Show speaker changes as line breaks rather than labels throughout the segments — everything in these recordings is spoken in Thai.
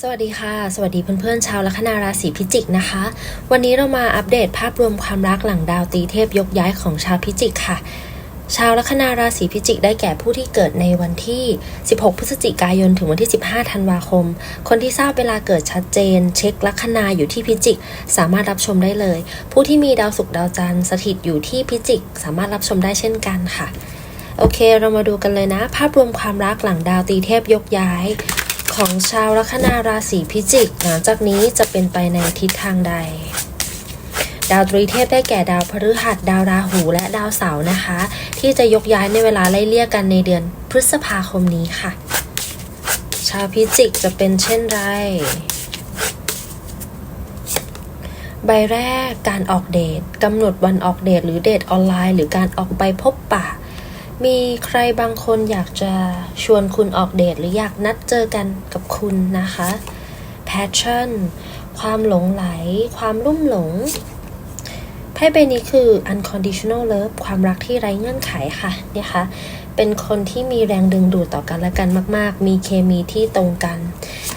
สวัสดีค่ะ สวัสดีเพื่อนๆชาวลัคนาราศีพิจิกนะคะ วันนี้เรามาอัปเดตภาพรวมความรักหลังดาวตีเทพยกย้ายของชาวพิจิกค่ะ ชาวลัคนาราศีพิจิกได้แก่ผู้ที่เกิดในวันที่ 16 พฤศจิกายนถึงวันที่ 15 ธันวาคม คนที่ทราบเวลาเกิดชัดเจน เช็คลัคนาอยู่ที่พิจิก สามารถรับชมได้เลย ผู้ที่มีดาวศุกร์ดาวจันทร์สถิตอยู่ที่พิจิก สามารถรับชมได้เช่นกันค่ะ โอเค เรามาดูกันเลยนะ ภาพรวมความรักหลังดาวตีเทพยกย้าย ของชาวลัคนาราศีพิจิก หลังจากนี้จะเป็นไปในทิศทางใด ดาวตรีเทพได้แก่ดาวพฤหัส ดาวราหูและดาวเสาร์นะคะ ที่จะยกย้ายในเวลาไล่เลี่ยกันในเดือนพฤษภาคมนี้ค่ะ ชาวพิจิกจะเป็นเช่นไร ใบแรกการออกเดทกำหนดวันออกเดทหรือเดทออนไลน์ หรือการออกไปพบปะ มีใครบางคนอยากจะชวนคุณออกเดทหรืออยากนัดเจอกันกับคุณนะคะ passion ความหลงไหล ความลุ่มหลงไพ่ใบนี้คือ unconditional love ความรักที่ไร้เงื่อนไขค่ะเนี่ยค่ะ เป็นคนที่มีแรงดึงดูดต่อกันและกันมาก ๆ มีเคมีที่ตรงกัน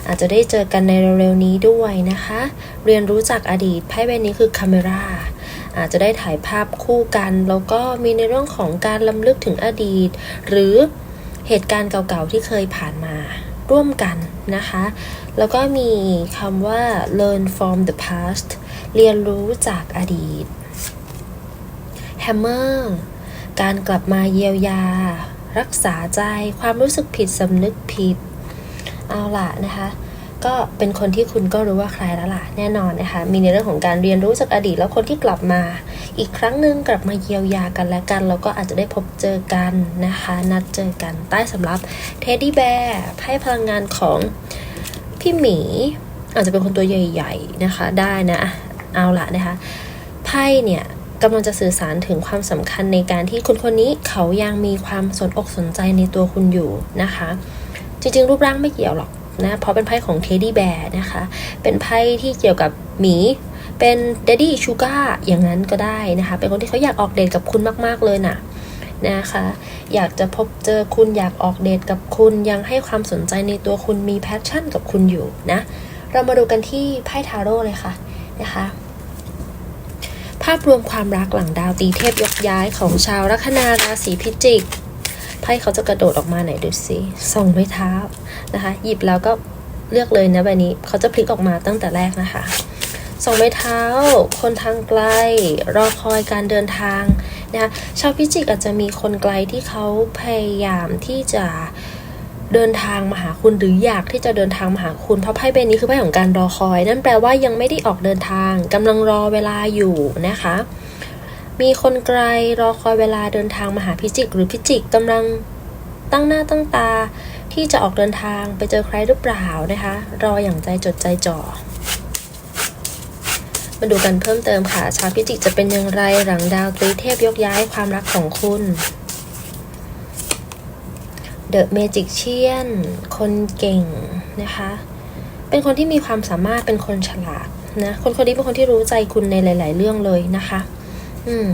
อาจจะได้เจอกันในเร็ว ๆ นี้ด้วยนะคะ เรียนรู้จากอดีตไพ่ใบนี้คือ camera อาจจะได้ถ่ายภาพคู่กัน แล้วก็มีในเรื่องของการล้ำลึกถึงอดีต หรือเหตุการณ์เก่าๆที่เคยผ่านมาร่วมกันนะคะ แล้วก็มีคำว่า learn from the past เรียนรู้จากอดีต hammer การกลับมาเยียวยา รักษาใจความรู้สึกผิดสำนึกผิด เอาล่ะนะคะ ก็เป็นคนที่คุณก็รู้ว่าใครแล้วล่ะแน่นอนนะคะมีในเรื่องของการเรียนรู้จากอดีตแล้วคนที่กลับมา อีกครั้งหนึ่งกลับมาเยียวยากันและกันแล้วก็อาจจะได้พบเจอกันนะคะ นัดเจอกันใต้สำรับเท็ดดี้แบร์ให้พลังงานของพี่หมี อาจจะเป็นคนตัวใหญ่ๆนะคะ ได้นะอะเอาละนะคะไพ่เนี่ยกำลังจะสื่อสารถึงความสำคัญในการที่คนคนนี้เขายังมีความสนอกสนใจในตัวคุณอยู่นะคะ จริงๆ รูปร่างไม่เกี่ยวหรอก นะเพราะเป็นไพ่ของเทดดี้แบร์นะคะ เป็นไพ่ที่เกี่ยวกับหมีเป็นเดดดี้ชูการ์อย่างนั้นก็ได้นะคะ เป็นคนที่เขาอยากออกเดทกับคุณมากๆเลยนะนะคะ อยากจะพบเจอคุณอยากออกเดทกับคุณยังให้ความสนใจในตัวคุณมีแพชชั่นกับคุณอยู่นะ เรามาดูกันที่ไพ่ทาโร่เลยค่ะนะคะ ภาพรวมความรักหลังดาวตีเทพยกย้ายของชาวลัคนาราศีพิจิก ไพ่เขาจะกระโดดออกมาไหนดูสิส่งไม้เท้านะคะ หยิบแล้วก็เลือกเลยนะใบนี้เขาจะพลิกออกมาตั้งแต่แรกนะคะส่งไม้เท้า คนทางไกล รอคอยการเดินทางนะคะชาวพิจิกอาจจะมีคนไกลที่เขาพยายามที่จะเดินทางมาหาคุณหรืออยากที่จะเดินทางมาหาคุณเพราะไพ่ใบนี้คือไพ่ของการรอคอย นั่นแปลว่ายังไม่ได้ออกเดินทางกำลังรอเวลาอยู่นะคะ มีคนไกลรอคอยเวลาเดินทางมาหาพิจิกหรือพิจิกกำลังตั้งหน้าตั้งตาที่จะออกเดินทางไปเจอใครหรือเปล่านะคะ รออย่างใจจดใจจ่อมาดูกันเพิ่มเติมค่ะ ชาวพิจิกจะเป็นอย่างไรหลังดาวตรีเทพยกย้ายความรักของคุณเดอะเมจิกเชียนคนเก่งนะคะ เป็นคนที่มีความสามารถเป็นคนฉลาดนะ คนคนนี้เป็นคนที่รู้ใจคุณในหลาย ๆ เรื่องเลยนะคะ อืม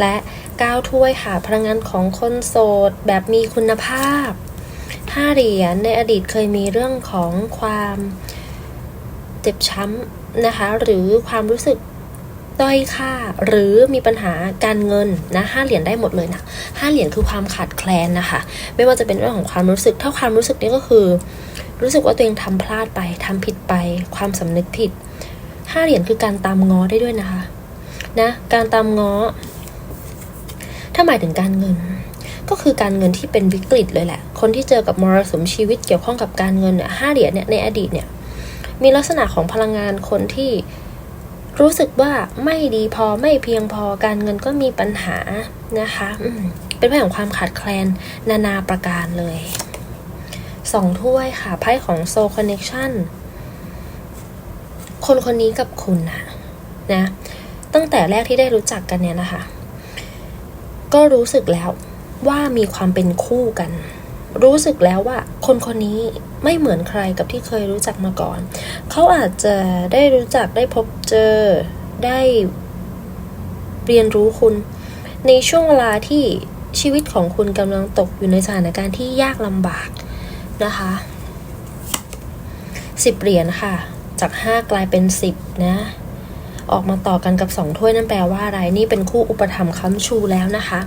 และก้าวถ้วยค่ะ พลังงานของคนโสดแบบมีคุณภาพห้าเหรียญในอดีตเคยมีเรื่องของความเจ็บช้ำนะคะ หรือความรู้สึกด้อยค่าหรือมีปัญหาการเงินนะห้าเหรียญได้หมดเลยนะห้าเหรียญคือความขาดแคลนนะคะ ไม่ว่าจะเป็นเรื่องของความรู้สึก ถ้าความรู้สึกนี้ก็คือ รู้สึกว่าตัวเองทำพลาดไปทำผิดไป ความสำนึกผิดห้าเหรียญคือการตามง้อได้ด้วยนะคะ นะการตามง้อ ถ้าหมายถึงการเงิน ก็คือการเงินที่เป็นวิกฤตเลยแหละ คนที่เจอกับมรสุมชีวิตเกี่ยวข้องกับการเงินเนี่ยห้าเหรียญเนี่ยในอดีตเนี่ยมีลักษณะของพลังงานคนที่รู้สึกว่าไม่ดีพอไม่เพียงพอการเงินก็มีปัญหานะคะเป็นไพ่ของความขาดแคลนนานาประการเลยสองถ้วยค่ะไพ่ของโซคอนเน c ชันคนคนนี้กับคุณนะนะ ตั้งแต่แรกที่ได้รู้จักกันเนี่ยนะคะ ก็รู้สึกแล้วว่ามีความเป็นคู่กัน รู้สึกแล้วว่า คนคนนี้ไม่เหมือนใครกับที่เคยรู้จักมาก่อน เขาอาจจะได้รู้จักได้พบเจอได้เรียนรู้คุณ ในช่วงเวลาที่ชีวิตของคุณกำลังตกอยู่ในสถานการณ์ที่ยากลำบากนะคะสิบเหรียญค่ะ จากห้ากลายเป็นสิบนะ ออกมาต่อกันกับสองถ้วยนั่นแปลว่าอะไร นี่เป็นคู่อุปถัมภ์ค้ำชูแล้วนะคะ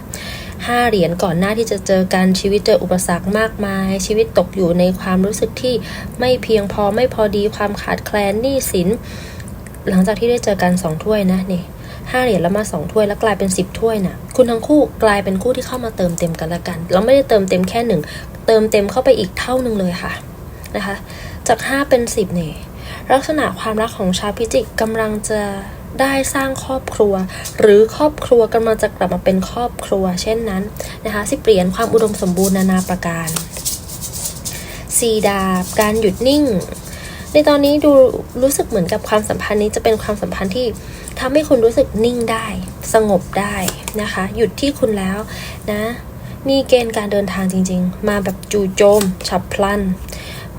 ห้าเหรียญก่อนหน้าที่จะเจอกันชีวิตเจออุปสรรคมากมาย ชีวิตตกอยู่ในความรู้สึกที่ไม่เพียงพอไม่พอดีความขาดแคลนหนี้สิน หลังจากที่ได้เจอกันสองถ้วยนะนี่ห้าเหรียญแล้วมาสองถ้วยแล้วกลายเป็นสิบถ้วยนะคุณทั้งคู่กลายเป็นคู่ที่เข้ามาเติมเต็มกันละกัน เราไม่ได้เติมเต็มแค่หนึ่งเติมเต็มเข้าไปอีกเท่าหนึ่งเลยค่ะนะคะ จากห้าเป็นสิบเนี่ย ลักษณะความรักของชาวพิจิกกำลังจะได้สร้างครอบครัว หรือครอบครัวกำลังจะกลับมาเป็นครอบครัว เช่นนั้นนะคะสิเหรียญความอุดมสมบูรณ์นานาประการสีดาบการหยุดนิ่ง ในตอนนี้ดูรู้สึกเหมือนกับความสัมพันธ์นี้จะเป็นความสัมพันธ์ที่ทำให้คุณรู้สึกนิ่งได้ สงบได้นะคะ หยุดที่คุณแล้วนะมีเกณฑ์การเดินทางจริง ๆ มาแบบจู่โจม ฉับพลัน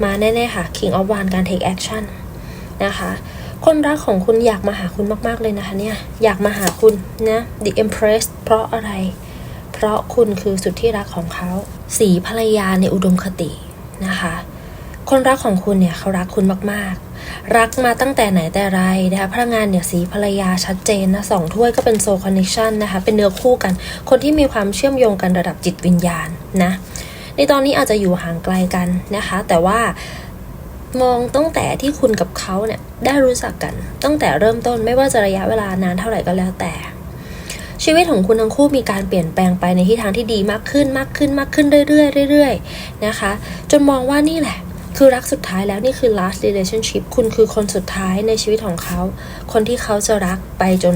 มาแน่ ๆ ค่ะ King of w a n d การ take action นะคะ คนรักของคุณอยากมาหาคุณมากๆเลยนะคะเนี่ย อยากมาหาคุณนะ The Empress เพราะอะไร เพราะคุณคือสุดที่รักของเขา สีภรรยาในอุดมคตินะคะ คนรักของคุณเนี่ยเขารักคุณมากๆ รักมาตั้งแต่ไหนแต่ไรนะคะ พลังงานเนี่ยสีภรรยาชัดเจนนะสองถ้วยก็เป็นโซคอนเนคชันนะคะ เป็นเนื้อคู่กัน คนที่มีความเชื่อมโยงกันระดับจิตวิญญาณนะ ในตอนนี้อาจจะอยู่ห่างไกลกันนะคะ แต่ว่า มองตั้งแต่ที่คุณกับเขาเนี่ยได้รู้จักกัน ตั้งแต่เริ่มต้นไม่ว่าจะระยะเวลานานเท่าไหร่ก็แล้วแต่ ชีวิตของคุณทั้งคู่มีการเปลี่ยนแปลงไปในทิศทางที่ดีมากขึ้นมากขึ้นมากขึ้นเรื่อยๆเรื่อยๆนะคะ จนมองว่านี่แหละ คือรักสุดท้ายแล้วนี่คือ last relationship คุณคือคนสุดท้ายในชีวิตของเขา คนที่เขาจะรักไปจน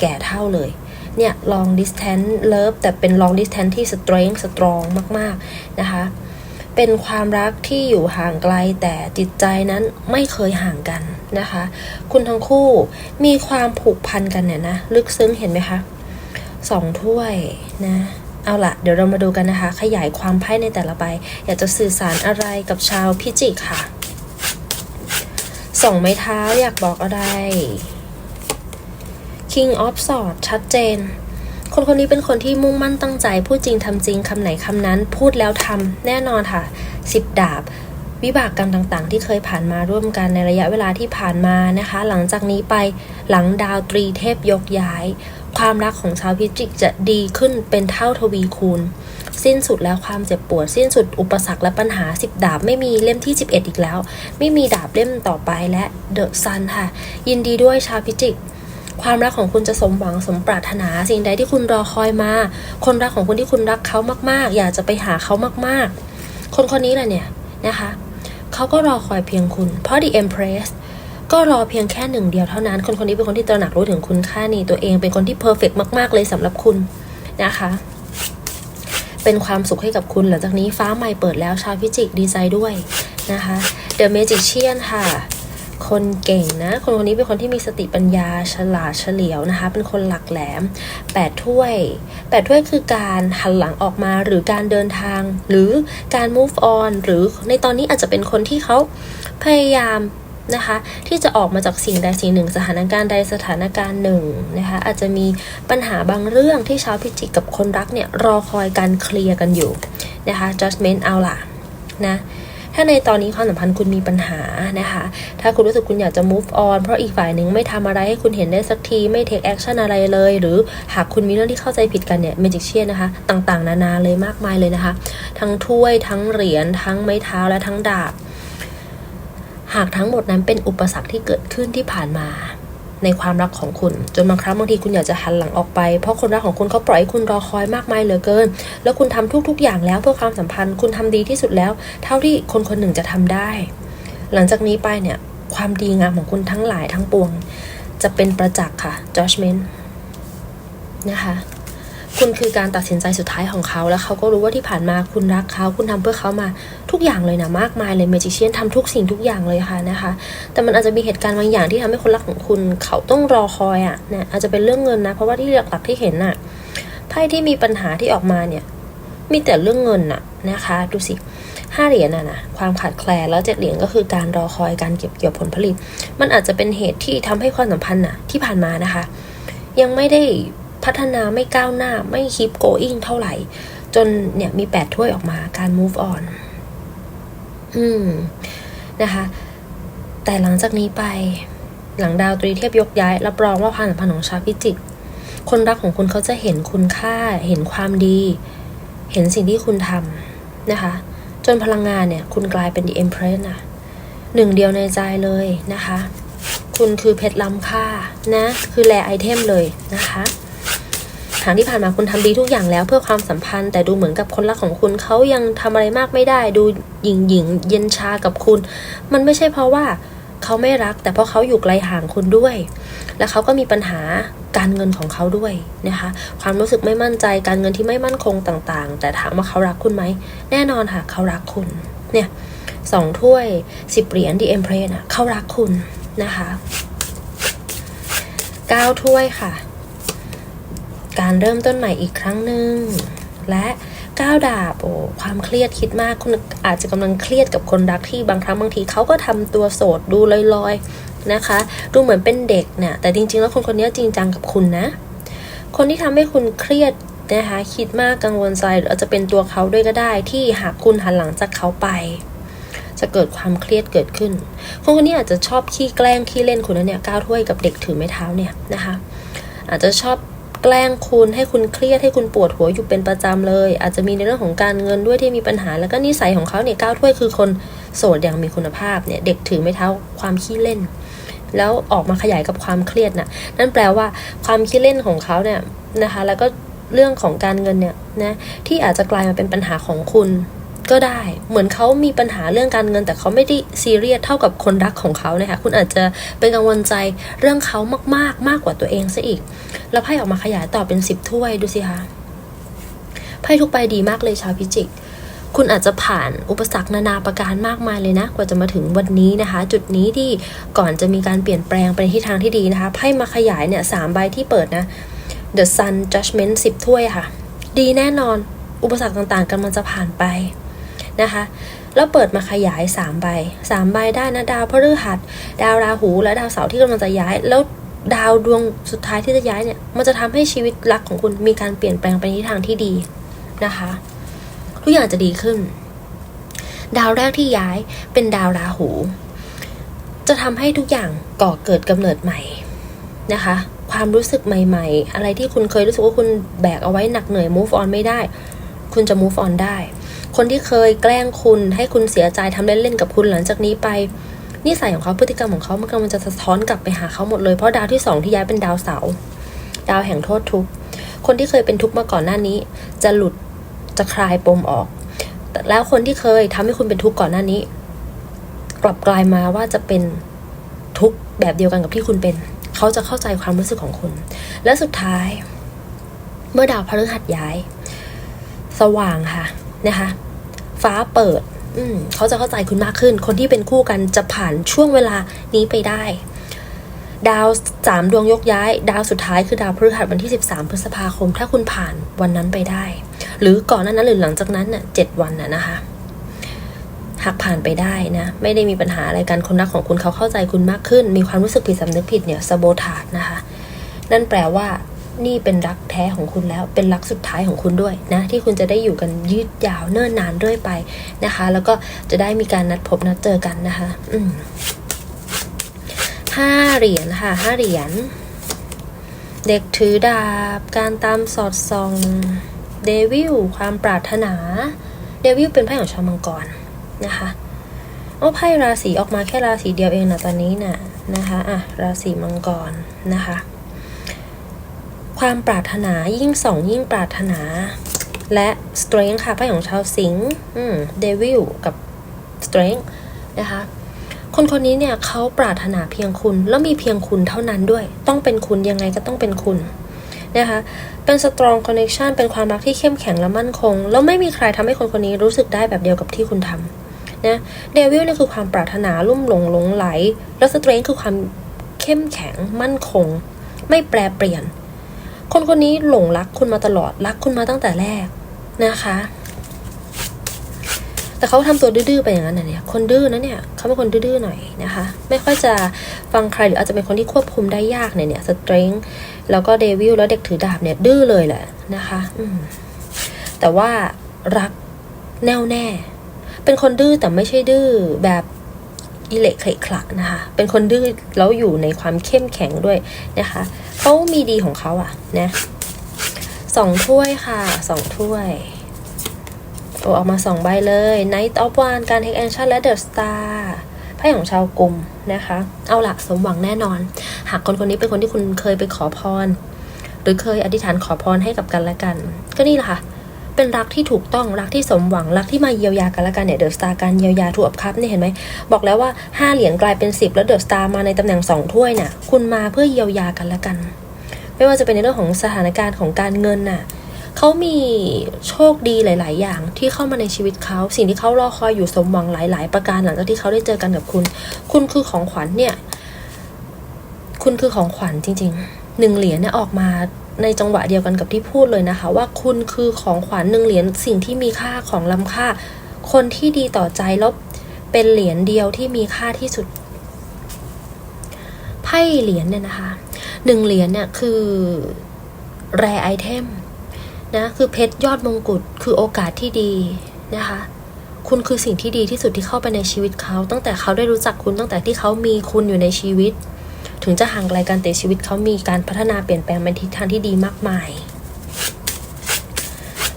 แก่เท่าเลยเนี่ย long distance love แต่เป็น long distance ที่ strength strong มากๆนะคะ เป็นความรักที่อยู่ห่างไกลแต่จิตใจนั้นไม่เคยห่างกันนะคะ คุณทั้งคู่มีความผูกพันกันเนี่ยนะ ลึกซึ้งเห็นไหมคะสองถ้วยนะ เอาละเดี๋ยวเรามาดูกันนะคะ ขยายความไพ่ในแต่ละใบ อยากจะสื่อสารอะไรกับชาวพิจิกค่ะสองไม้เท้าอยากบอกอะไร King of Swords ชัดเจน คนคนนี้เป็นคนที่มุ่งมั่นตั้งใจ พูดจริงทำจริงคำไหนคำนั้น พูดแล้วทำแน่นอนค่ะสิบดาบ วิบากกรรมต่างๆ ที่เคยผ่านมาร่วมกันในระยะเวลาที่ผ่านมานะคะ หลังจากนี้ไปหลังดาวตรีเทพยกย้าย ความรักของชาวพิจิกจะดีขึ้นเป็นเท่าทวีคูณ สิ้นสุดแล้วความเจ็บปวด สิ้นสุดอุปสรรคและปัญหาสิบดาบไม่มีเล่มที่ 11 อีกแล้ว ไม่มีดาบเล่มต่อไปและเดอะซันค่ะ ยินดีด้วยชาวพิจิก ความรักของคุณจะสมหวังสมปรารถนาสิ่งใดที่คุณรอคอยมา คนรักของคุณที่คุณรักเขามาก ๆ อยากจะไปหาเขามากๆ คนคนนี้แหละเนี่ยนะคะเขาก็รอคอยเพียงคุณ เพราะ The Empress ก็รอเพียงแค่หนึ่งเดียวเท่านั้น คนคนนี้เป็นคนที่ตระหนักรู้ถึงคุณค่าในตัวเอง เป็นคนที่เพอร์เฟกมากๆเลยสำหรับคุณนะคะ เป็นความสุขให้กับคุณหลังจากนี้ฟ้าใหม่เปิดแล้วชาวพิจิกดีใจด้วยนะคะ The Magician ค่ะ คนเก่งนะ คนคนนี้เป็นคนที่มีสติปัญญาฉลาดเฉลียวนะคะ เป็นคนหลักแหลมแปดถ้วยแปดถ้วยคือการหันหลังออกมาหรือการเดินทาง หรือการ move on หรือในตอนนี้อาจจะเป็นคนที่เขาพยายามนะคะที่จะออกมาจากสิ่งใดสิ่งหนึ่ง สถานการณ์ใดสถานการณ์หนึ่งนะคะอาจจะมีปัญหาบางเรื่องที่ชาวพิจิกกับคนรักเนี่ยรอคอยการเคลียร์กันอยู่นะคะ judgment เอาล่ะนะ ถ้าในตอนนี้ความสัมพันธ์คุณมีปัญหานะคะ ถ้าคุณรู้สึกคุณอยากจะ move on เพราะอีกฝ่ายหนึ่งไม่ทำอะไรให้คุณเห็นได้สักที ไม่ take action อะไรเลย หรือหากคุณมีเรื่องที่เข้าใจผิดกันเนี่ย magic เชียนะคะ ต่างๆ นานาเลยมากมายเลยนะคะ ทั้งถ้วยทั้งเหรียญทั้งไม้เท้าและทั้งดาบ หากทั้งหมดนั้นเป็นอุปสรรคที่เกิดขึ้นที่ผ่านมา ในความรักของคุณ จนบางครั้งบางทีคุณอยากจะหันหลังออกไป เพราะคนรักของคุณเขาปล่อยให้คุณรอคอยมากมายเหลือเกิน แล้วคุณทำทุก ๆ อย่างแล้วเพื่อความสัมพันธ์ คุณทำดีที่สุดแล้ว เท่าที่คนคนหนึ่งจะทำได้ หลังจากนี้ไปเนี่ยความดีงามของคุณทั้งหลายทั้งปวง จะเป็นประจักษ์ค่ะ judgment นะคะ คุณคือการตัดสินใจสุดท้ายของเขาแล้วเขาก็รู้ว่าที่ผ่านมาคุณรักเขาคุณทำเพื่อเขามาทุกอย่างเลยนะมากมายเลยเมจิเชียนทำทุกสิ่งทุกอย่างเลยค่ะนะคะ แต่มันอาจจะมีเหตุการณ์บางอย่างที่ทำให้คนรักของคุณเขาต้องรอคอยอะ่ะเนี่ยอาจจะเป็นเรื่องเงินนะเพราะว่าที่หลักๆที่เห็นน่ะไพ่ที่มีปัญหาที่ออกมาเนี่ยมีแต่เรื่องเงินน่ะนะคะดูสิห้าเหรียญน่ะนะความขาดแคลนแล้วเจ็ดเหรียญก็คือการรอคอยการเก็บเกี่ยวผลผลิต มันอาจจะเป็นเหตุที่ทำให้ความสัมพันธ์น่ะที่ผ่านมานะคะ ยังไม่ได้ พัฒนาไม่ก้าวหน้าไม่คีปโกอิงเท่าไหร่ จนเนี่ยมีแปดถ้วยออกมาการ move on อืมนะคะ แต่หลังจากนี้ไป หลังดาวตรีเทียบยกย้าย รับรองว่าความสัมพันธ์ของชาวพิจิกคนรักของคุณเขาจะเห็นคุณค่า เห็นความดี เห็นสิ่งที่คุณทำนะคะ จนพลังงานเนี่ย คุณกลายเป็น The Empress นะหนึ่งเดียวในใจเลยนะคะ คุณคือเพชรล้ำค่านะ คือแรไอเทมเลยนะคะ ทางที่ผ่านมาคุณทำดีทุกอย่างแล้วเพื่อความสัมพันธ์ แต่ดูเหมือนกับคนรักของคุณเขายังทำอะไรมากไม่ได้ ดูหยิ่งหยิ่งเย็นชากับคุณ มันไม่ใช่เพราะว่าเขาไม่รัก แต่เพราะเขาอยู่ไกลห่างคุณด้วย และเขาก็มีปัญหาการเงินของเขาด้วยนะคะ ความรู้สึกไม่มั่นใจการเงินที่ไม่มั่นคงต่างๆ แต่ถามว่าเขารักคุณไหม แน่นอนค่ะเขารักคุณ เนี่ยสองถ้วยสิบเหรียญดีเอ็มเพรสอะเขารักคุณนะคะเก้าถ้วยค่ะ การเริ่มต้นใหม่อีกครั้งหนึ่งและก้าวดาบโอ้ความเครียดคิดมากคุณอาจจะกำลังเครียดกับคนรักที่บางครั้งบางทีเขาก็ทำตัวโสดดูลอยๆนะคะ ดูเหมือนเป็นเด็กเนี่ยแต่จริงๆแล้วคนคนนี้จริงจังกับคุณนะ คนที่ทำให้คุณเครียดนะคะคิดมากกังวลใจหรืออาจจะเป็นตัวเขาด้วยก็ได้ที่หากคุณหันหลังจากเขาไป จะเกิดความเครียดเกิดขึ้น คนคนนี้อาจจะชอบขี้แกล้งขี้เล่นคุณนะเนี่ยก้าวถ้วยกับเด็กถือไม้เท้าเนี่ยนะคะ อาจจะชอบ แกล้งคุณให้คุณเครียดให้คุณปวดหัวอยู่เป็นประจำเลย อาจจะมีในเรื่องของการเงินด้วยที่มีปัญหา แล้วก็นิสัยของเขาเนี่ยก้าวถ้วยคือคนโสดอย่างมีคุณภาพเนี่ยเด็กถือไม้เท้าความขี้เล่น แล้วออกมาขยายกับความเครียดน่ะนั่นแปลว่าความขี้เล่นของเขาเนี่ยนะคะแล้วก็เรื่องของการเงินเนี่ยนะที่อาจจะกลายมาเป็นปัญหาของคุณ ก็ได้ เหมือนเขามีปัญหาเรื่องการเงิน แต่เขาไม่ได้ซีเรียสเท่ากับคนรักของเขานะคะคุณอาจจะเป็นกังวลใจเรื่องเขามากๆ มากกว่าตัวเองซะอีก แล้วไพ่ออกมาขยายต่อเป็นสิบถ้วยดูสิคะไพ่ทุกใบดีมากเลยชาวพิจิกคุณอาจจะผ่านอุปสรรคนานาประการมากมายเลยนะ กว่าจะมาถึงวันนี้นะคะ จุดนี้ที่ก่อนจะมีการเปลี่ยนแปลงไปในทิศทางที่ดีนะคะไพ่มาขยายเนี่ยสามใบที่เปิดนะ The Sun Judgment 10 ถ้วยค่ะ ดีแน่นอนอุปสรรคต่างๆกำลังจะผ่านไป นะคะ แล้วเปิดมาขยาย 3 ใบ 3 ใบได้นะดาวพฤหัส ดาวราหู และดาวเสาร์ที่กำลังจะย้าย แล้วดาวดวงสุดท้ายที่จะย้ายเนี่ย มันจะทำให้ชีวิตรักของคุณมีการเปลี่ยนแปลงไปในทางที่ดีนะคะ ทุกอย่างจะดีขึ้น ดาวแรกที่ย้ายเป็นดาวราหู จะทำให้ทุกอย่างก่อเกิดกำเนิดใหม่นะคะ ความรู้สึกใหม่ ๆ อะไรที่คุณเคยรู้สึกว่าคุณแบกเอาไว้หนักเหนื่อย move on ไม่ได้ คุณจะ move on ได้ คนที่เคยแกล้งคุณให้คุณเสียใจทำเล่นๆกับคุณหลังจากนี้ไปนิสัยของเขาพฤติกรรมของเขามันกำลังจะสะท้อนกลับไปหาเขาหมดเลยเพราะดาวที่สองที่ย้ายเป็นดาวเสาร์ดาวแห่งโทษทุกข์คนที่เคยเป็นทุกข์มาก่อนหน้านี้ จะหลุดจะคลายปมออก แล้วคนที่เคยทำให้คุณเป็นทุกข์ก่อนหน้านี้ กลับกลายมาว่าจะเป็นทุกข์แบบเดียวกันกับที่คุณเป็น เขาจะเข้าใจความรู้สึกของคุณ และสุดท้าย เมื่อดาวพฤหัสย้าย สว่างค่ะนะคะ ฟ้าเปิดอืมเขาจะเข้าใจคุณมากขึ้น คนที่เป็นคู่กันจะผ่านช่วงเวลานี้ไปได้ ดาวสามดวงยกย้าย ดาวสุดท้ายคือดาวพฤหัสวันที่ 13 พฤษภาคม ถ้าคุณผ่านวันนั้นไปได้ หรือก่อนนั้นหรือหลังจากนั้นน่ะเจ็ดวันน่ะนะคะหากผ่านไปได้นะ ไม่ได้มีปัญหาอะไรกันคนรักของคุณเขาเข้าใจคุณมากขึ้น มีความรู้สึกผิดสำนึกผิดเนี่ยสโบทาดนะคะ นั่นแปลว่า นี่เป็นรักแท้ของคุณแล้ว เป็นรักสุดท้ายของคุณด้วยนะที่คุณจะได้อยู่กันยืดยาวเนิ่นนานเรื่อยไปนะคะ แล้วก็จะได้มีการนัดพบนัดเจอกันนะคะ อืมห้าเหรียญค่ะห้าเหรียญเด็กถือดาบ การตามสอดส่องเดวิลความปรารถนา เดวิลเป็นไพ่ของชาวมังกรนะคะเอาไพ่ราศีออกมาแค่ราศีเดียวเองนะตอนนี้น่ะนะคะอะราศีมังกรนะคะ ความปรารถนายิ่งสองยิ่งปรารถนา และ strength ค่ะไพ่ของชาวสิงห์เดวิลกับ strength นะคะคนคนนี้เนี่ยเขาปรารถนาเพียงคุณแล้วมีเพียงคุณเท่านั้นด้วย ต้องเป็นคุณยังไงก็ต้องเป็นคุณนะคะเป็น strong connection เป็นความรักที่เข้มแข็งและมั่นคง แล้วไม่มีใครทำให้คนคนนี้รู้สึกได้แบบเดียวกับที่คุณทำนะเดวิลเนี่ยคือความปรารถนาลุ่มหลงหลงไหล แล้ว strength คือความเข้มแข็งมั่นคง ไม่แปรเปลี่ยน คนคนนี้หลงรักคุณมาตลอดรักคุณมาตั้งแต่แรกนะคะ แต่เขาทำตัวดื้อๆไปอย่างนั้นนะเนี่ย คนดื้อนะเนี่ยเขาเป็นคนดื้อๆหน่อยนะคะ ไม่ค่อยจะฟังใครหรืออาจจะเป็นคนที่ควบคุมได้ยากเนี่ยเนี่ยสตรน g แล้วก็เดวิลแล้วเด็กถือดาบเนี่ยดื้อเลยแหละนะคะ อืมแต่ว่ารักแน่วแน่ เป็นคนดื้อแต่ไม่ใช่ดื้อแบบ อิเล็กเคขละนะคะ เป็นคนดื้อแล้วอยู่ในความเข้มแข็งด้วยนะคะเขามีดีของเขาอะนะสองถ้วยค่ะสองถ้วยโอ้ออกมาสองใบเลย Night of One การ Take Action และ The Star ไพ่ของชาวกลุ่มนะคะ เอาละสมหวังแน่นอน หากคนคนนี้เป็นคนที่คุณเคยไปขอพร หรือเคยอธิษฐานขอพรให้กับกันและกัน ก็นี่แหละค่ะ เป็นรักที่ถูกต้องรักที่สมหวังรักที่มาเยียวยากันและกันเนี่ยเดอะสตาร์การเยียวยาถูกอับคับเนี่ยเห็นไหมบอกแล้วว่าห้าเหรียญกลายเป็นสิบแล้วเดอะสตาร์มาในตำแหน่งสองถ้วยเนี่ยคุณมาเพื่อเยียวยากันและกัน ไม่ว่าจะเป็นในเรื่องของสถานการณ์ของการเงินน่ะเขามีโชคดีหลาย ๆ อย่างที่เข้ามาในชีวิตเขา สิ่งที่เขารอคอยอยู่สมหวังหลาย ๆ ประการหลังจากที่เขาได้เจอกันกับคุณ คุณคือของขวัญเนี่ย คุณคือของขวัญจริง ๆ หนึ่งเหรียญเนี่ยออกมา ในจังหวะเดียวกันกับที่พูดเลยนะคะ ว่าคุณคือของขวัญหนึ่งเหรียญสิ่งที่มีค่าของล้ำค่า คนที่ดีต่อใจแล้วเป็นเหรียญเดียวที่มีค่าที่สุดไพ่เหรียญเนี่ยนะคะหนึ่งเหรียญเนี่ยคือแรไอเทมนะคือเพชรยอดมงกุฎคือโอกาสที่ดีนะคะ คุณคือสิ่งที่ดีที่สุดที่เข้าไปในชีวิตเขา ตั้งแต่เขาได้รู้จักคุณตั้งแต่ที่เขามีคุณอยู่ในชีวิต ถึงจะห่างไกลกันแต่ชีวิตเขามีการพัฒนาเปลี่ยนแปลงไปทิศทางที่ดีมากมาย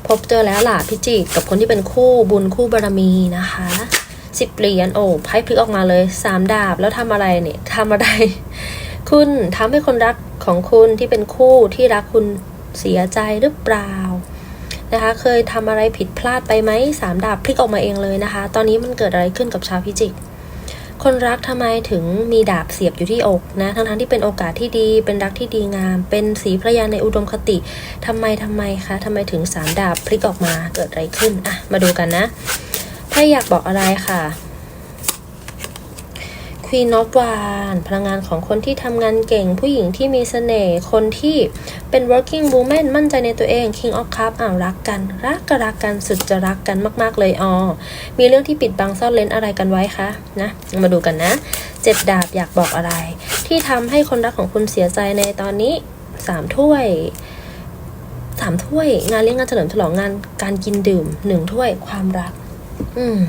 พบเจอแล้วล่ะพิจิกกับคนที่เป็นคู่บุญคู่บารมีนะคะสิบเหรียญโอ้ไพ่พลิกออกมาเลยสามดาบแล้วทำอะไรเนี่ยทำอะไร คุณทำให้คนรักของคุณที่เป็นคู่ที่รักคุณเสียใจหรือเปล่านะคะ เคยทำอะไรผิดพลาดไปไหมสามดาบพลิกออกมาเองเลยนะคะ ตอนนี้มันเกิดอะไรขึ้นกับชาวพิจิก คนรักทำไมถึงมีดาบเสียบอยู่ที่อกนะ ทั้งๆที่เป็นโอกาสที่ดี เป็นรักที่ดีงาม เป็นสีพระยาในอุดมคติทำไมทำไมคะทำไมถึงสามดาบพลิกออกมาเกิดอะไรขึ้นอะมาดูกันนะถ้าอยากบอกอะไรค่ะ Queen of Wands พลังงานของคนที่ทำงานเก่ง ผู้หญิงที่มีเสน่ห์คนที่เป็น working woman มั่นใจในตัวเอง King of Cups อ่าวรักกัน รักก็รักกันสุดจะรักกันมาก ๆ เลยอ๋อมีเรื่องที่ปิดบังซ่อนเลนอะไรกันไว้คะนะมาดูกันนะเจ็ดดาบอยากบอกอะไร ที่ทำให้คนรักของคุณเสียใจในตอนนี้สามถ้วยสามถ้วย งานเลี้ยงงานเฉลิมฉลองงานการกินดื่มหนึ่งถ้วยความรัก อืม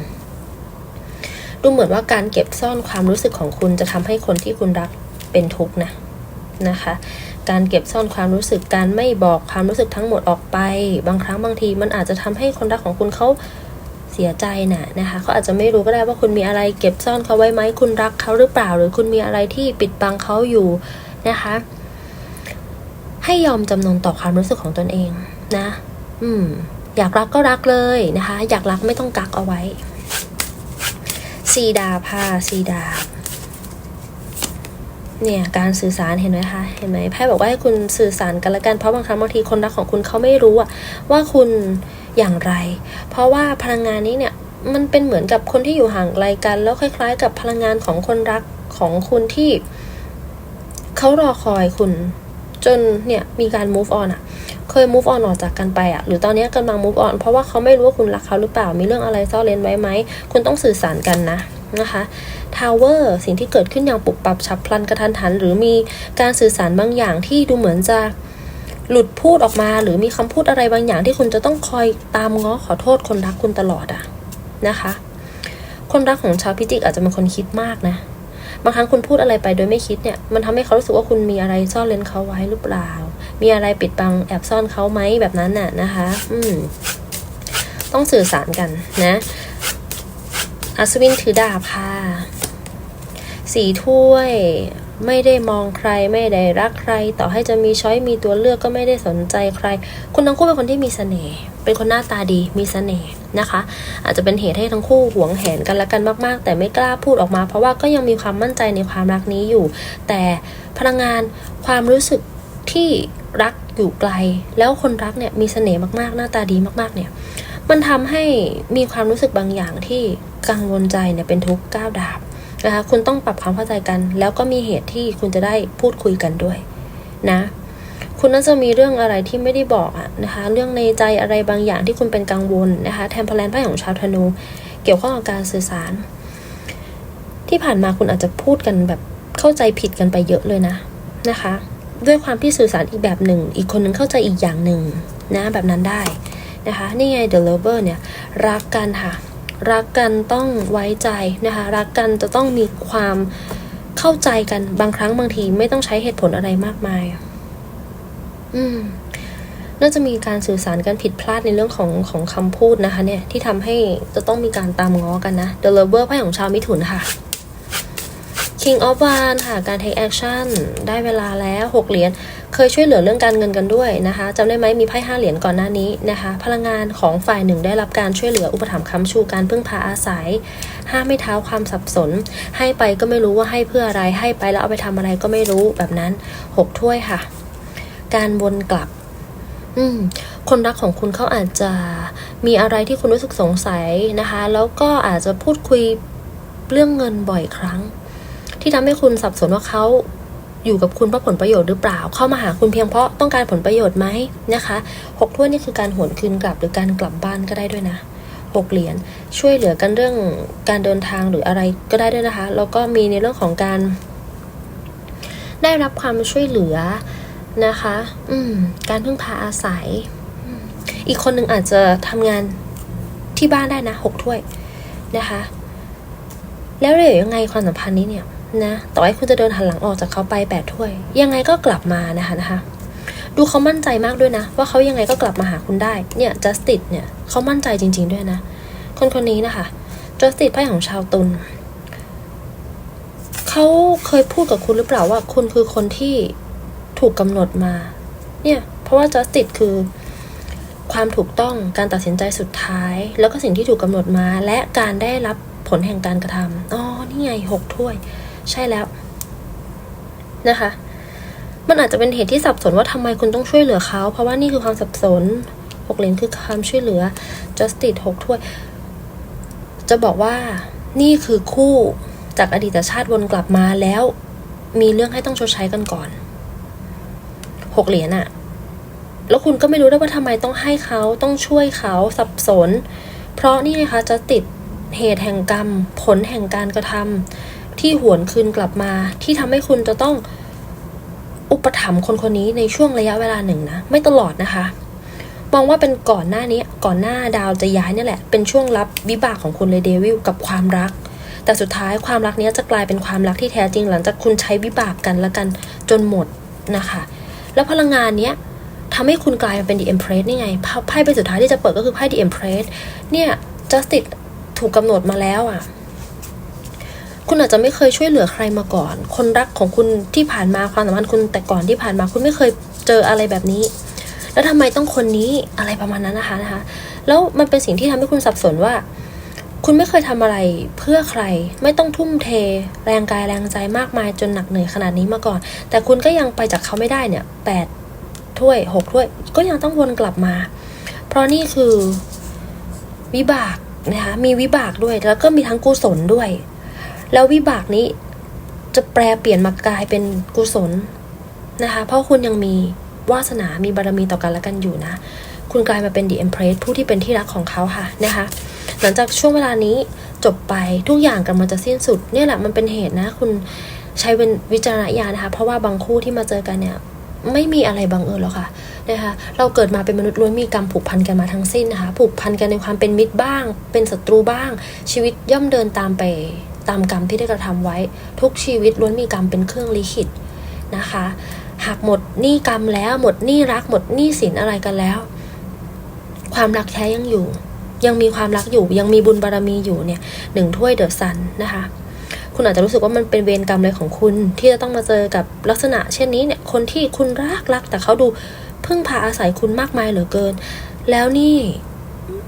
ดูเหมือนว่าการเก็บซ่อนความรู้สึกของคุณจะทำให้คนที่คุณรักเป็นทุกข์นะนะคะ การเก็บซ่อนความรู้สึกการไม่บอกความรู้สึกทั้งหมดออกไป บางครั้งบางทีมันอาจจะทำให้คนรักของคุณเขาเสียใจนะนะคะเขาอาจจะไม่รู้ก็ได้ว่าคุณมีอะไรเก็บซ่อนเขาไว้ไหมคุณรักเขาหรือเปล่า หรือคุณมีอะไรที่ปิดบังเขาอยู่นะคะ ให้ยอมจำนนต่อความรู้สึกของตนเองนะ อืม อยากรักก็รักเลยนะคะ อยากรักไม่ต้องกักเอาไว้ สีดาบค่ะสีดาบเนี่ยการสื่อสารเห็นไหมคะเห็นไหมไพ่บอกว่าให้คุณสื่อสารกันละกันเพราะบางครั้งบางทีคนรักของคุณเขาไม่รู้อะว่าคุณอย่างไร เพราะว่าพลังงานนี้เนี่ยมันเป็นเหมือนกับคนที่อยู่ห่างไกลกัน แล้วคล้าย ๆ กับพลังงานของคนรักของคุณที่เขารอคอยคุณ จนเนี่ยมีการ move on อะเคย move on ออกจากกันไปอะหรือตอนนี้กำลัง move on เพราะว่าเขาไม่รู้ว่าคุณรักเขาหรือเปล่า มีเรื่องอะไรซ่อนเร้นไว้ไหม คุณต้องสื่อสารกันนะนะคะ Tower สิ่งที่เกิดขึ้นอย่างปุบปับฉับพลันกระทันหัน หรือมีการสื่อสารบางอย่างที่ดูเหมือนจะหลุดพูดออกมา หรือมีคำพูดอะไรบางอย่างที่คุณจะต้องคอยตามง้อขอโทษคนรักคุณตลอดอะนะคะ คนรักของชาวพิจิกอาจจะเป็นคนคิดมากนะ บางครั้งคุณพูดอะไรไปโดยไม่คิดเนี่ย มันทำให้เขารู้สึกว่าคุณมีอะไรซ่อนเลนเขาไว้หรือเปล่า มีอะไรปิดบังแอบซ่อนเขาไหมแบบนั้นน่ะนะคะ อืม ต้องสื่อสารกันนะอัศวินถือดาบค่ะ สีถ้วย ไม่ได้มองใครไม่ได้รักใคร ต่อให้จะมีช้อยมีตัวเลือกก็ไม่ได้สนใจใคร คุณทั้งคู่เป็นคนที่มีเสน่ห์เป็นคนหน้าตาดีมีเสน่ห์นะคะ อาจจะเป็นเหตุให้ทั้งคู่หวงแหนกันและกันมาก ๆ แต่ไม่กล้าพูดออกมา เพราะว่าก็ยังมีความมั่นใจในความรักนี้อยู่ แต่พลังงานความรู้สึกที่รักอยู่ไกล แล้วคนรักเนี่ยมีเสน่ห์มากๆ หน้าตาดีมากๆเนี่ยมันทำให้มีความรู้สึกบางอย่างที่กังวลใจเนี่ยเป็นทุกข์ก้าวดาบ นะคะคุณต้องปรับความเข้าใจกัน แล้วก็มีเหตุที่คุณจะได้พูดคุยกันด้วยนะคุณน่าจะมีเรื่องอะไรที่ไม่ได้บอกอะนะคะ เรื่องในใจอะไรบางอย่างที่คุณเป็นกังวลนะคะแทนพลันไพ่ของชาวธนู เกี่ยวข้องกับการสื่อสาร ที่ผ่านมาคุณอาจจะพูดกันแบบเข้าใจผิดกันไปเยอะเลยนะนะคะ ด้วยความที่สื่อสารอีกแบบหนึ่ง อีกคนนึงเข้าใจอีกอย่างหนึ่งนะแบบนั้นได้นะคะ นี่ไง The Lover เนี่ยรักกันค่ะ รักกันต้องไว้ใจนะคะ รักกันจะต้องมีความเข้าใจกันบางครั้งบางทีไม่ต้องใช้เหตุผลอะไรมากมาย อืมน่าจะมีการสื่อสารกันผิดพลาดในเรื่องของของคำพูดนะคะ เนี่ยที่ทำให้จะต้องมีการตามง้อกันนะ The Lover ไพ่ของชาวมิถุนค่ะ King of w a n d ค่ะ การ take action ได้เวลาแล้ว 6 เหรียญ เคยช่วยเหลือเรื่องการเงินกันด้วยนะคะจำได้ไหมมีไพ่5เหรียญก่อนหน้านี้นะคะ พลังงานของฝ่ายหนึ่งได้รับการช่วยเหลืออุปถัมภ์ค้ำชูการพึ่งพาอาศัย ห้ามไม่เท้าความสับสน ให้ไปก็ไม่รู้ว่าให้เพื่ออะไรให้ไปแล้วเอาไปทำอะไรก็ไม่รู้แบบนั้น6ถ้วยค่ะ การวนกลับ อืมคนรักของคุณเขาอาจจะมีอะไรที่คุณรู้สึกสงสัยนะคะ แล้วก็อาจจะพูดคุยเรื่องเงินบ่อยครั้ง ที่ทำให้คุณสับสนว่าเขา อยู่กับคุณเพราะผลประโยชน์หรือเปล่า เข้ามาหาคุณเพียงเพราะต้องการผลประโยชน์ไหมนะคะหกถ้วยนี่คือการหวนคืนกลับหรือการกลับบ้านก็ได้ด้วยนะหกเหรียญช่วยเหลือกันเรื่องการเดินทางหรืออะไรก็ได้ด้วยนะคะ แล้วก็มีในเรื่องของการ ได้รับความช่วยเหลือนะคะ อืม การพึ่งพาอาศัย อีกคนหนึ่งอาจจะทำงานที่บ้านได้นะหกถ้วยนะคะ แล้วเดี๋ยวยังไงความสัมพันธ์นี้เนี่ย นะต่อให้คุณจะเดินหันหลังออกจากเขาไปแปดถ้วย ยังไงก็กลับมานะคะนะคะ ดูเขามั่นใจมากด้วยนะ ว่าเขายังไงก็กลับมาหาคุณได้ เนี่ย justice เนี่ยเขามั่นใจจริง ๆ ด้วยนะ คนคนนี้นะคะ justice ไพ่ของชาวตุลเขาเคยพูดกับคุณหรือเปล่าว่าคุณคือคนที่ถูกกำหนดมา เนี่ย เพราะว่า justice คือความถูกต้องการตัดสินใจสุดท้าย แล้วก็สิ่งที่ถูกกำหนดมา และการได้รับผลแห่งการกระทำอ๋อ นี่ไงหกถ้วย ใช่แล้วนะคะ มันอาจจะเป็นเหตุที่สับสนว่าทำไมคุณต้องช่วยเหลือเขา เพราะว่านี่คือความสับสนหกเหรียญคือความช่วยเหลือ justice หกถ้วย จะบอกว่านี่คือคู่จากอดีตชาติวนกลับมาแล้ว มีเรื่องให้ต้องชดใช้กันก่อนหกเหรียญอะแล้วคุณก็ไม่รู้ด้วยว่าทำไมต้องให้เขาต้องช่วยเขาสับสน เพราะนี่ไงคะจะติดเหตุแห่งกรรม ผลแห่งการกระทำ ที่หวนคืนกลับมา ที่ทำให้คุณจะต้องอุปถัมภ์คนคนนี้ในช่วงระยะเวลาหนึ่งนะ ไม่ตลอดนะคะ มองว่าเป็นก่อนหน้านี้ก่อนหน้าดาวจะย้ายเนี่ยแหละ เป็นช่วงรับวิบากของคุณเลยเดวิลกับความรัก แต่สุดท้ายความรักนี้จะกลายเป็นความรักที่แท้จริง หลังจากคุณใช้วิบากกันและกันจนหมดนะคะ แล้วพลังงานเนี้ยทำให้คุณกลายมาเป็น The Empress นี่ไงไพ่ใบสุดท้ายที่จะเปิดก็คือไพ่ The Empress เนี่ย Justice ถูกกำหนดมาแล้วอะ คุณอาจจะไม่เคยช่วยเหลือใครมาก่อน คนรักของคุณที่ผ่านมาความสัมพันธ์คุณแต่ก่อนที่ผ่านมาคุณไม่เคยเจออะไรแบบนี้ แล้วทำไมต้องคนนี้อะไรประมาณนั้นนะคะนะคะ แล้วมันเป็นสิ่งที่ทำให้คุณสับสนว่า คุณไม่เคยทำอะไรเพื่อใคร ไม่ต้องทุ่มเท แรงกายแรงใจมากมายจนหนักเหนื่อยขนาดนี้มาก่อน แต่คุณก็ยังไปจากเขาไม่ได้เนี่ยแปดถ้วยหกถ้วย ก็ยังต้องวนกลับมา เพราะนี่คือวิบากนะคะมีวิบากด้วยแล้วก็มีทั้งกุศลด้วย แล้ววิบากนี้จะแปลเปลี่ยนมากลายเป็นกุศลนะคะ เพราะคุณยังมีวาสนา มีบารมีต่อกันและกันอยู่นะ คุณกลายมาเป็น The Empress ผู้ที่เป็นที่รักของเขาค่ะนะคะ หลังจากช่วงเวลานี้จบไปทุกอย่างกำลังจะสิ้นสุด เนี่ยแหละมันเป็นเหตุนะ คุณใช้เป็นวิจารณญาณนะคะ เพราะว่าบางคู่ที่มาเจอกันเนี่ยไม่มีอะไรบังเอิญหรอกค่ะนะคะ เราเกิดมาเป็นมนุษย์ล้วนมีกรรมผูกพันกันมาทั้งสิ้นนะคะ ผูกพันกันในความเป็นมิตรบ้าง เป็นศัตรูบ้าง ชีวิตย่อมเดินตามไป ตามกรรมที่ได้กระทำไว้ ทุกชีวิตล้วนมีกรรมเป็นเครื่องลิขิตนะคะ หากหมดหนี้กรรมแล้วหมดหนี้รักหมดหนี้สินอะไรกันแล้ว ความรักแท้ยังอยู่ ยังมีความรักอยู่ยังมีบุญบารมีอยู่เนี่ยหนึ่งถ้วยเดอะซันนะคะคุณอาจจะรู้สึกว่ามันเป็นเวรกรรมเลยของคุณ ที่จะต้องมาเจอกับลักษณะ เช่นนี้เนี่ยคนที่คุณรักรักแต่เขาดูพึ่งพาอาศัยคุณมากมายเหลือเกิน แล้วนี่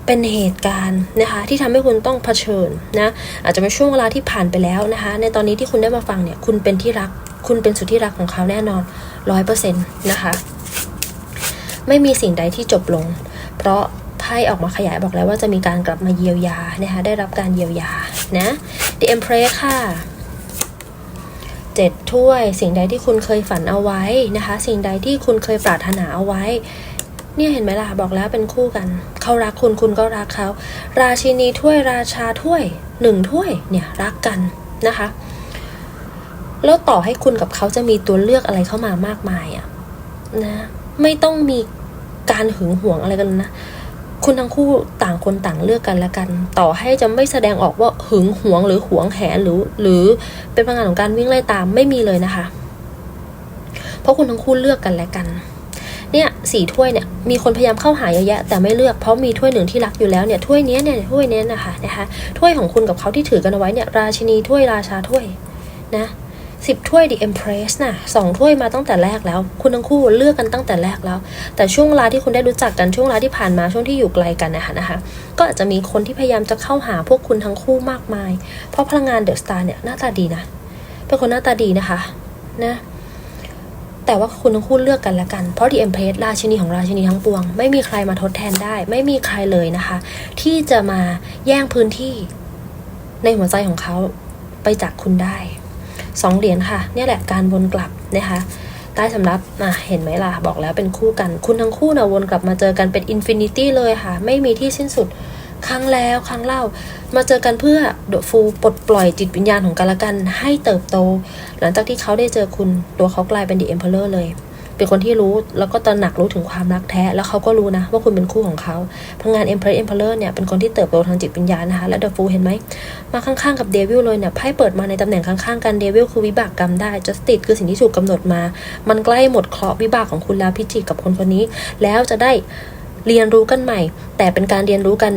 เป็นเหตุการณ์นะคะที่ทำให้คุณต้องเผชิญนะอาจจะเป็นช่วงเวลาที่ผ่านไปแล้วนะคะ ในตอนนี้ที่คุณได้มาฟังเนี่ยคุณเป็นที่รัก คุณเป็นสุดที่รักของเขาแน่นอนร้อยเปอร์เซ็นต์นะคะไม่มีสิ่งใดที่จบลง เพราะไพ่ออกมาขยายบอกแล้วว่าจะมีการกลับมาเยียวยานะคะได้รับการเยียวยานะ The Empress ค่ะเจ็ดถ้วย สิ่งใดที่คุณเคยฝันเอาไว้นะคะ สิ่งใดที่คุณเคยปรารถนาเอาไว้ เนี่ยเห็นไหมล่ะบอกแล้วเป็นคู่กัน เขารักคุณคุณก็รักเขา ราชินีถ้วยราชาถ้วยหนึ่งถ้วยเนี่ยรักกันนะคะ แล้วต่อให้คุณกับเขาจะมีตัวเลือกอะไรเข้ามามากมายอะนะไม่ต้องมีการหึงหวงอะไรกันนะ คุณทั้งคู่ต่างคนต่างเลือกกันละกัน ต่อให้จะไม่แสดงออกว่าหึงหวงหรือหวงแหนหรือ หรือเป็นพลังงานของการวิ่งไล่ตามไม่มีเลยนะคะ เพราะคุณทั้งคู่เลือกกันและกัน เนี่ยสี่ถ้วยเนี่ย มีคนพยายามเข้าหาเยอะแยะแต่ไม่เลือกเพราะมีถ้วยหนึ่งที่รักอยู่แล้วเนี่ยถ้วยนี้เนี่ยถ้วยนี้นะคะนะคะถ้วยของคุณกับเขาที่ถือกันเอาไว้เนี่ยราชินีถ้วยราชาถ้วยนะสิบถ้วย The Empress น่ะสองถ้วยมาตั้งแต่แรกแล้ว คุณทั้งคู่เลือกกันตั้งแต่แรกแล้ว แต่ช่วงเวลาที่คุณได้รู้จักกันช่วงเวลาที่ผ่านมาช่วงที่อยู่ไกลกันนะคะนะคะ ก็อาจจะมีคนที่พยายามจะเข้าหาพวกคุณทั้งคู่มากมาย เพราะพลังงานเดอะสตาร์เนี่ยหน้าตาดีนะ เป็นคนหน้าตาดีนะคะ นะ แต่ว่าคุณทั้งคู่เลือกกันละกัน เพราะดีเอ็มเพรสราชินีของราชินีทั้งปวง ไม่มีใครมาทดแทนได้ ไม่มีใครเลยนะคะ ที่จะมาแย่งพื้นที่ในหัวใจของเขาไปจากคุณได้สองเหรียญค่ะ เนี่ยแหละการวนกลับนะคะใต้สำรับอะเห็นไหมล่ะ บอกแล้วเป็นคู่กัน คุณทั้งคู่นะวนกลับมาเจอกันเป็นอินฟินิตี้เลยค่ะ ไม่มีที่สิ้นสุด ครั้งแล้วครั้งเล่า มาเจอกันเพื่อเดฟูปลดปล่อยจิตวิญญาณของกันและกันให้เติบโต หลังจากที่เขาได้เจอคุณตัวเขากลายเป็นดีเอ็มเพลเลอร์เลย เป็นคนที่รู้แล้วก็ตระหนักรู้ถึงความรักแท้ แล้วเขาก็รู้นะว่าคุณเป็นคู่ของเขาพลังงานเอ็มเพลเอ็มเพลเลอร์เนี่ยเป็นคนที่เติบโตทางจิตวิญญาณนะคะและเดอะฟูเห็นไหมมาข้างๆกับเดวิลเลยเนี่ยไพ่เปิดมาในตำแหน่งข้างๆกันเดวิลคือวิบากกรรมได้จัสติสคือสิ่งที่ถูกกำหนดมา มันใกล้หมดเคราะห์วิบากของคุณแล้วพิจิกกับคนคนนี้ แล้วจะได้เรียนรู้กันใหม่ แต่เป็นการเรียนรู้กัน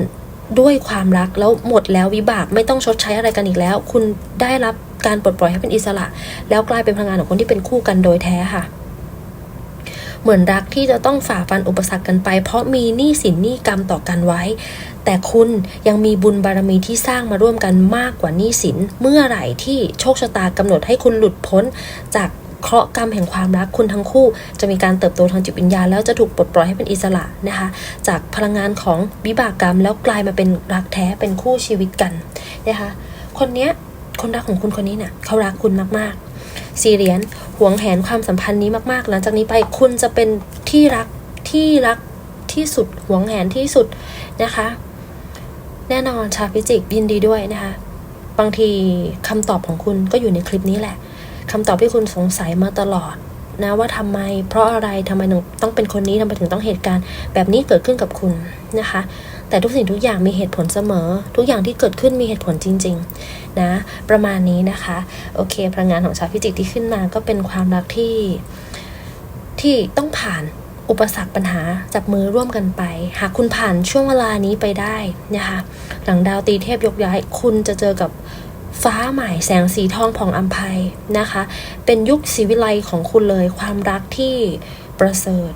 ด้วยความรักแล้วหมดแล้ววิบากไม่ต้องชดใช้อะไรกันอีกแล้ว คุณได้รับการปลดปล่อยให้เป็นอิสระ แล้วกลายเป็นพลังงานของคนที่เป็นคู่กันโดยแท้ค่ะ เหมือนรักที่จะต้องฝ่าฟันอุปสรรคกันไป เพราะมีหนี้สินหนี้กรรมต่อกันไว้ แต่คุณยังมีบุญบารมีที่สร้างมาร่วมกันมากกว่าหนี้สิน เมื่อไหร่ที่โชคชะตากำหนดให้คุณหลุดพ้นจาก เคราะห์กรรมแห่งความรักคุณทั้งคู่ จะมีการเติบโตทางจิตวิญญาณแล้วจะถูกปลดปล่อยให้เป็นอิสระนะคะ จากพลังงานของวิบากกรรม แล้วกลายมาเป็นรักแท้เป็นคู่ชีวิตกันนะคะ คนเนี้ยคนรักของคุณคนนี้เนี่ยเขารักคุณมากๆซีเรียนหวงแหนความสัมพันธ์นี้มากๆหลังจากนี้ไปคุณจะเป็นที่รักที่รักที่สุดหวงแหนที่สุดนะคะ แน่นอนชาพิจิกยินดีด้วยนะคะ บางทีคำตอบของคุณก็อยู่ในคลิปนี้แหละ คำตอบที่คุณสงสัยมาตลอดนะว่าทำไม เพราะอะไรทำไมถึงต้องเป็นคนนี้ทำไมถึงต้องเหตุการณ์ แบบนี้เกิดขึ้นกับคุณนะคะ แต่ทุกสิ่งทุกอย่างมีเหตุผลเสมอ ทุกอย่างที่เกิดขึ้นมีเหตุผลจริง ๆ นะ ประมาณนี้นะคะ โอเค พลังงานของชาวพิจิกที่ขึ้นมาก็เป็นความรักที่ที่ต้องผ่านอุปสรรคปัญหาจับมือร่วมกันไป หากคุณผ่านช่วงเวลานี้ไปได้นะคะหลังดาวตีเทพยกย้าย คุณจะเจอกับ ฟ้าใหม่แสงสีทองผ่องอัมภัยนะคะ เป็นยุคสีวิไลของคุณเลย ความรักที่ประเสริฐ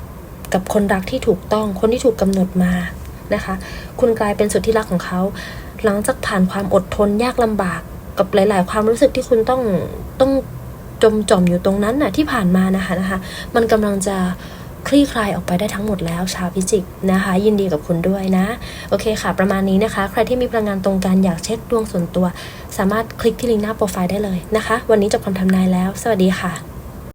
กับคนรักที่ถูกต้องคนที่ถูกกำหนดมานะคะ คุณกลายเป็นสุดที่รักของเขา หลังจากผ่านความอดทนยากลำบาก กับหลาย ๆ ความรู้สึกที่คุณต้องต้องจมจอมอยู่ตรงนั้นน่ะที่ผ่านมานะคะนะคะ มันกำลังจะ คลี่คลายออกไปได้ทั้งหมดแล้วชาวพิจิกนะคะ ยินดีกับคุณด้วยนะ โอเคค่ะ ประมาณนี้นะคะ ใครที่มีพลังงานตรงกันอยากเช็คดวงส่วนตัว สามารถคลิกที่ลิงก์หน้าโปรไฟล์ได้เลยนะคะ วันนี้จบคำทำนายแล้ว สวัสดีค่ะ